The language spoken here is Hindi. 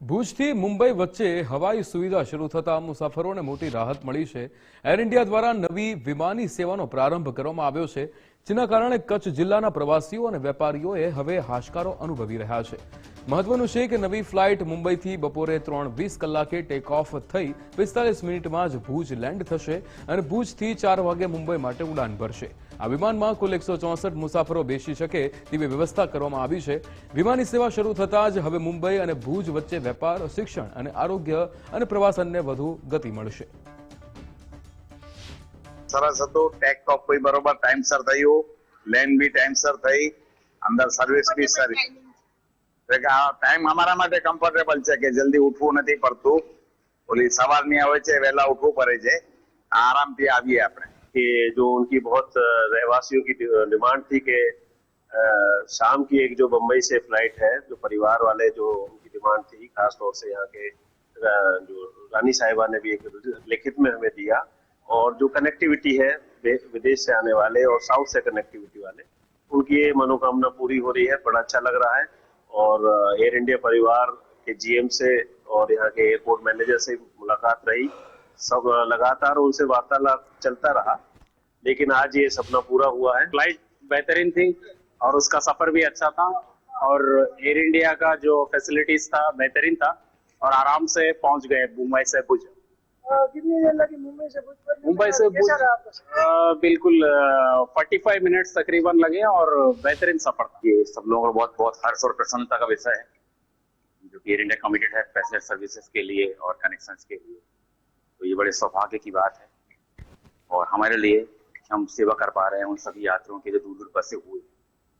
ભુજથી મુંબઈ વચ્ચે હવાઈ સુવિધા શરૂ થતા મુસાફરોને મોટી રાહત મળી છે. એર ઇન્ડિયા દ્વારા નવી વિમાની સેવાનો પ્રારંભ કરવામાં આવ્યો છે, જેના કારણે કચ્છ જિલ્લાના પ્રવાસીઓ અને વેપારીઓએ હવે હાશકારો અનુભવી રહ્યા છે. મહત્વનું છે કે નવી ફ્લાઇટ મુંબઈથી બપોરે ત્રણ વીસ કલાકે ટેક ઓફ થઈ પિસ્તાલીસ મિનિટમાં જ ભુજ લેન્ડ થશે અને ભુજથી ચાર વાગે મુંબઈ માટે ઉડાન ભરશે. આ વિમાનમાં કુલ એકસો ચોસઠ મુસાફરો બેસી શકે તેવી વ્યવસ્થા કરવામાં આવી છે. વિમાની સેવા શરૂ થતાં જ હવે મુંબઈ અને ભુજ વચ્ચે વેપાર શિક્ષણ અને આરોગ્ય અને પ્રવાસનને વધુ ગતિ મળશે. સરસ હતું. ટેક ઓફ બરોબર ટાઈમસર થયું. લેન્ડ બી ટાઈમસર થઈ. અંદર સર્વિસ બી સારી. ટાઈમ અમારા માટે કમ્ફર્ટેબલ છે કે જલ્દી ઉઠવું નથી પડતું ઓલી સવારની આવે છે વહેલા ઉઠવું પડે છે આરામથી આવીએ આપણે कि जो उनकी बहुत अ, रहवासियों की डिमांड थी कि अ, शाम की एक जो बम्बई से फ्लाइट है जो परिवार वाले जो उनकी डिमांड थी खास तौर से यहाँ के अ, जो रानी साहिबा ने भी एक लिखित में हमें दिया और जो कनेक्टिविटी है दे- विदेश से आने वाले और साउथ से कनेक्टिविटी वाले उनकी ये मनोकामना पूरी हो रही है बड़ा अच्छा लग रहा है और एयर इंडिया परिवार के जीएम से और यहाँ के एयरपोर्ट मैनेजर से मुलाकात रही। सब लगातार उनसे वार्तालाप चलता रहा, लेकिन आज ये सपना पूरा हुआ है। फ़्लाइट बेहतरीन थी और उसका सफ़र भी अच्छा था और एयर इंडिया का जो फैसिलिटीज़ था, बेहतरीन था और आराम से पहुँच गए, मुंबई से भुज कितनी देर लगी मुंबई से भुज मुंबई से बिल्कुल फोर्टी फाइव मिनट्स तकरीबन लगे और बेहतरीन सफ़र था। ये सब लोगों का बहुत बहुत हर्ष और प्रसन्नता का विषय है जो कि एयर इंडिया कमिटेड है पैसेंजर सर्विसेज़ के लिए और कनेक्शंस के लिए। तो ये बड़े सौभाग्य की बात है और हमारे लिए हम सेवा कर पा रहे हैं उन सभी यात्रियों के जो दूर दूर बसे हुए हैं।